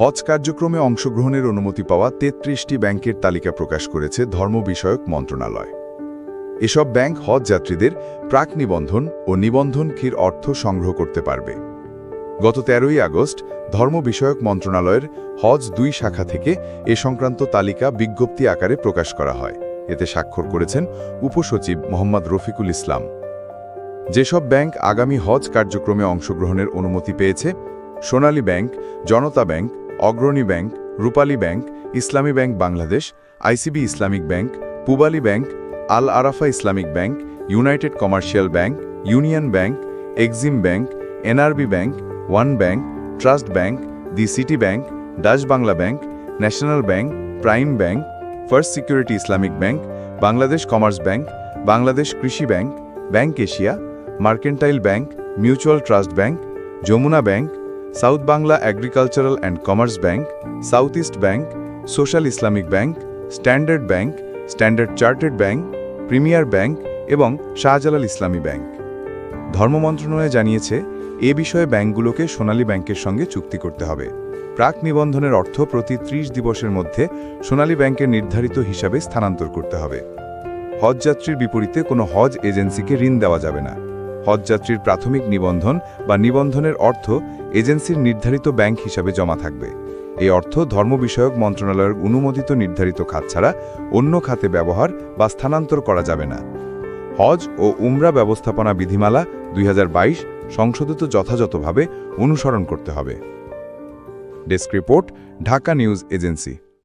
হজ কার্যক্রমে অংশগ্রহণের অনুমতি পাওয়া তেত্রিশটি ব্যাংকের তালিকা প্রকাশ করেছে ধর্ম বিষয়ক মন্ত্রণালয়। এসব ব্যাংক হজ যাত্রীদের প্রাক নিবন্ধন ও নিবন্ধন ক্ষীর অর্থ সংগ্রহ করতে পারবে। গত তেরোই আগস্ট ধর্ম বিষয়ক মন্ত্রণালয়ের হজ দুই শাখা থেকে এ সংক্রান্ত তালিকা বিজ্ঞপ্তি আকারে প্রকাশ করা হয়। এতে স্বাক্ষর করেছেন উপসচিব মোহাম্মদ রফিকুল ইসলাম। যেসব ব্যাংক আগামী হজ কার্যক্রমে অংশগ্রহণের অনুমতি পেয়েছে, Sonali Bank, Janata Bank Agrani Bank, Rupali Bank, Islami Bank Bangladesh, ICB Islamic Bank, Pubali Bank, Al Arafah Islamic Bank, United Commercial Bank, Union Bank, Exim Bank, NRB Bank, One Bank, Trust Bank, the City Bank, Dutch Bangla Bank, National Bank, Prime Bank, First Security Islamic Bank, Bangladesh Commerce Bank, Bangladesh Krishi Bank Bank Asia, Mercantile Bank, Mutual Trust Bank, Jamuna Bank South Bangla Agricultural and Commerce Bank South East Bank Social Islamic Bank Standard Bank Standard Chartered Bank Premier Bank এবং শাহজালাল ইসলামী bank ধর্ম মন্ত্রণালয় জানিয়েছে, এ বিষয়ে ব্যাংকগুলোকে সোনালী ব্যাংকের সঙ্গে চুক্তি করতে হবে। প্রাক নিবন্ধনের অর্থ প্রতি ত্রিশ দিবসের মধ্যে সোনালী ব্যাংকের নির্ধারিত হিসাবে স্থানান্তর করতে হবে। হজযাত্রীর বিপরীতে কোনো হজ এজেন্সিকে ঋণ দেওয়া যাবে না। হজযাত্রীর প্রাথমিক নিবন্ধন বা নিবন্ধনের অর্থ এজেন্সির নির্ধারিত ব্যাংক হিসাবে জমা থাকবে। এই অর্থ ধর্ম বিষয়ক মন্ত্রণালয়ের অনুমোদিত নির্ধারিত খাত ছাড়া অন্য খাতে ব্যবহার বা স্থানান্তর করা যাবে না। হজ ও উমরা ব্যবস্থাপনা বিধিমালা দুই হাজার বাইশ সংশোধিত যথাযথভাবে অনুসরণ করতে হবে। Desk report, Dhaka news agency.